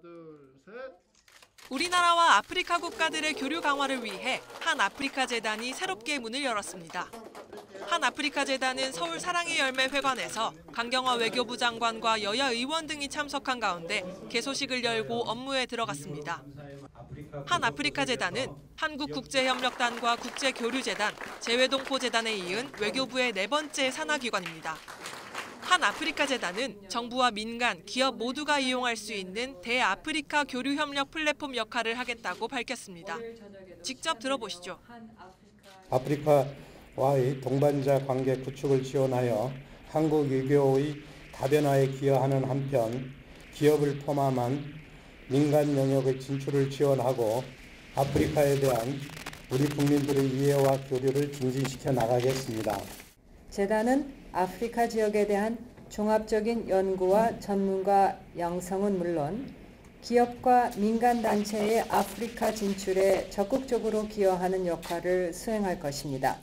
둘, 셋. 우리나라와 아프리카 국가들의 교류 강화를 위해 한 아프리카 재단이 새롭게 문을 열었습니다. 한 아프리카 재단은 서울 사랑의 열매 회관에서 강경화 외교부 장관과 여야 의원 등이 참석한 가운데 개소식을 열고 업무에 들어갔습니다. 한 아프리카 재단은 한국국제협력단과 국제교류재단, 재외동포재단에 이은 외교부의 네 번째 산하기관입니다. 한 아프리카 재단은 정부와 민간, 기업 모두가 이용할 수 있는 대아프리카 교류 협력 플랫폼 역할을 하겠다고 밝혔습니다. 직접 들어보시죠. 아프리카와의 동반자 관계 구축을 지원하여 한국 외교의 다변화에 기여하는 한편 기업을 포함한 민간 영역의 진출을 지원하고 아프리카에 대한 우리 국민들의 이해와 교류를 증진시켜 나가겠습니다. 재단은 아프리카 지역에 대한 종합적인 연구와 전문가 양성은 물론 기업과 민간 단체의 아프리카 진출에 적극적으로 기여하는 역할을 수행할 것입니다.